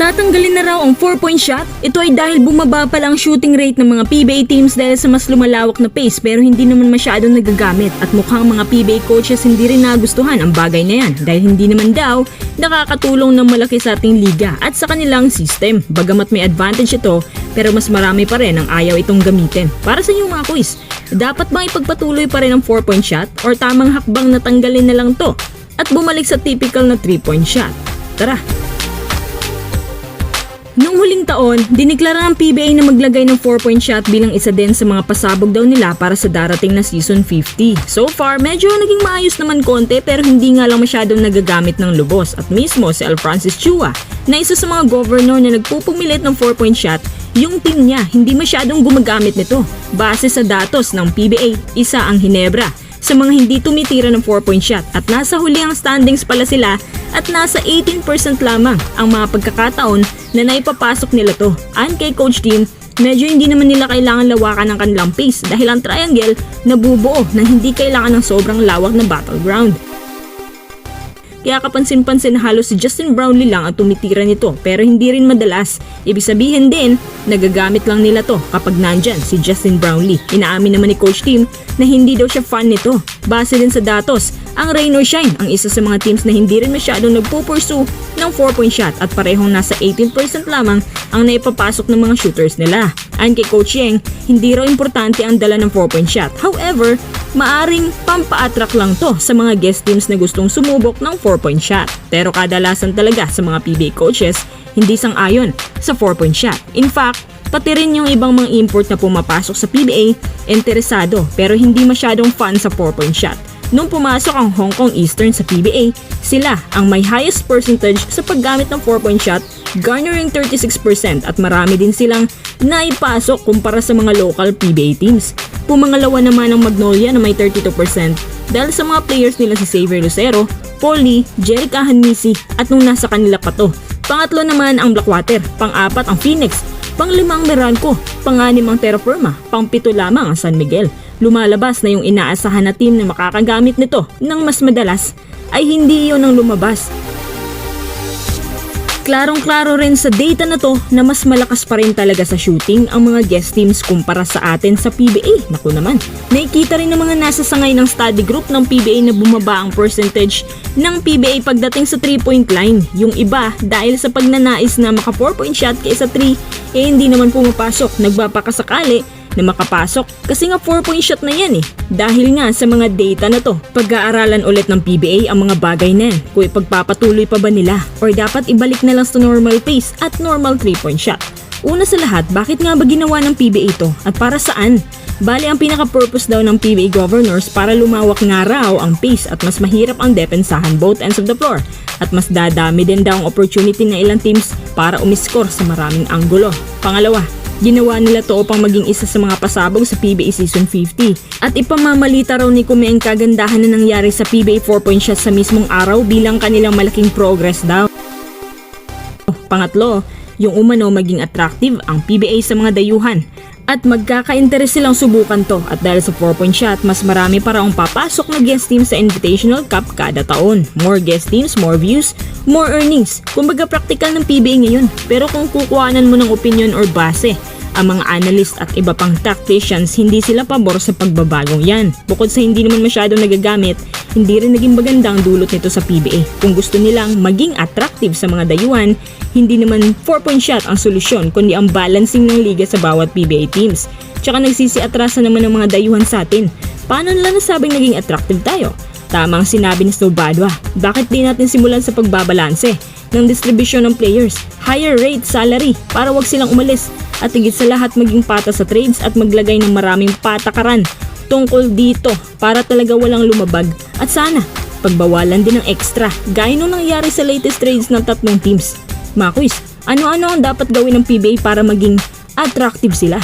Tatanggalin na raw ang 4-point shot? Ito ay dahil bumaba pa lang shooting rate ng mga PBA teams dahil sa mas lumalawak na pace pero hindi naman masyadong nagagamit at mukhang mga PBA coaches hindi rin nagustuhan ang bagay na yan dahil hindi naman daw nakakatulong ng malaki sa ating liga at sa kanilang system. Bagamat may advantage ito pero mas marami pa rin ang ayaw itong gamitin. Para sa inyo mga quiz, dapat bang ipagpatuloy pa rin ang 4-point shot or tamang hakbang na tanggalin na lang to at bumalik sa typical na 3-point shot? Tara! Noong huling taon, diniklara ng PBA na maglagay ng 4-point shot bilang isa din sa mga pasabog daw nila para sa darating na season 50. So far, medyo naging maayos naman konti pero hindi nga lang masyadong nagagamit ng lubos at mismo si Al Francis Chua na isa sa mga governor na nagpupumilit ng 4-point shot, yung team niya hindi masyadong gumagamit nito. Base sa datos ng PBA, isa ang Hinebra sa mga hindi tumitira ng 4-point shot at nasa huli ang standings pala sila at nasa 18% lamang ang mga pagkakataon na naipapasok nila to. Ayon kay Coach Team, medyo hindi naman nila kailangan lawakan ng kanilang pace dahil ang triangle nabubuo na hindi kailangan ng sobrang lawak na battleground. Kaya kapansin-pansin halos si Justin Brownlee lang ang tumitira nito pero hindi rin madalas. Ibig sabihin din, nagagamit lang nila to kapag nandyan si Justin Brownlee. Inaamin naman ni Coach Team na hindi daw siya fan nito. Base din sa datos, ang Rain or Shine ang isa sa mga teams na hindi rin masyadong nagpupursue ng 4-point shot at parehong nasa 18% lamang ang naipapasok ng mga shooters nila. Ayon kay Coach Yeng, hindi raw importante ang dala ng 4-point shot. However, maaring pampa-attract lang to sa mga guest teams na gustong sumubok ng 4-point shot. Pero kadalasan talaga sa mga PBA coaches, hindi sang-ayon sa 4-point shot. In fact, pati rin yung ibang mga import na pumapasok sa PBA, interesado pero hindi masyadong fan sa 4-point shot. Nung pumasok ang Hong Kong Eastern sa PBA, sila ang may highest percentage sa paggamit ng 4-point shot, garnering 36% at marami din silang naipasok kumpara sa mga local PBA teams. Pumangalawa naman ang Magnolia na may 32% dahil sa mga players nila si Xavier Lucero, Lee, Jeric Ahanmisi at nung nasa kanila pa to. Pangatlo naman ang Blackwater, pang-apat ang Phoenix, pang-limang Meralco, pang-anim ang Terra Firma, pang-pito lamang ang San Miguel. Lumalabas na yung inaasahan na team na makakagamit nito ng mas madalas ay hindi iyon ang lumabas. Klarong-klaro rin sa data na to na mas malakas pa rin talaga sa shooting ang mga guest teams kumpara sa atin sa PBA. Naku naman. Nakikita rin ng mga nasa sangay ng study group ng PBA na bumaba ang percentage ng PBA pagdating sa 3-point line. Yung iba dahil sa pagnanais na maka 4-point shot kaysa 3 eh hindi naman pumapasok. Nagbapakasakali na makapasok kasi nga 4-point shot na yan eh. Dahil nga sa mga data na to, pag-aaralan ulit ng PBA ang mga bagay na yan kung ipagpapatuloy pa ba nila or dapat ibalik na lang sa normal pace at normal 3-point shot. Una sa lahat, bakit nga ba ginawa ng PBA ito at para saan? Bali ang pinaka-purpose daw ng PBA governors para lumawak nga raw ang pace at mas mahirap ang depensahan both ends of the floor at mas dadami din daw ang opportunity ng ilang teams para umiskor sa maraming anggulo. Pangalawa, Ginawa nila to upang maging isa sa mga pasabog sa PBA Season 50 at ipamamalita raw ni Kume ang kagandahan na nangyari sa PBA 4-point shot sa mismong araw bilang kanilang malaking progress daw. Pangatlo, yung umano maging attractive ang PBA sa mga dayuhan at magkaka-interes silang subukan to at dahil sa 4-point shot, mas marami pa raw ang papasok na guest team sa Invitational Cup kada taon. More guest teams, more views, more earnings. Kumbaga practical ng PBA ngayon. Pero kung kukuhanan mo ng opinion or base, ang mga analyst at iba pang tacticians hindi sila pabor sa pagbabagong yan. Bukod sa hindi naman masyadong nagagamit, hindi rin naging magandang dulot nito sa PBA. Kung gusto nilang maging attractive sa mga dayuhan, hindi naman 4-point shot ang solusyon kundi ang balancing ng liga sa bawat PBA teams. Tsaka nagsisiatrasa naman ng mga dayuhan sa atin. Paano nila nasabing naging attractive tayo? Tamang sinabi ni Snowbadwa, bakit di natin simulan sa pagbabalanse ng distribution ng players, higher rate salary para wag silang umalis at higit sa lahat maging pata sa trades at maglagay ng maraming patakaran tungkol dito para talaga walang lumabag at sana pagbawalan din ng extra gaya nung nangyari sa latest trades ng tatlong teams. Mga quiz, ano-ano ang dapat gawin ng PBA para maging attractive sila?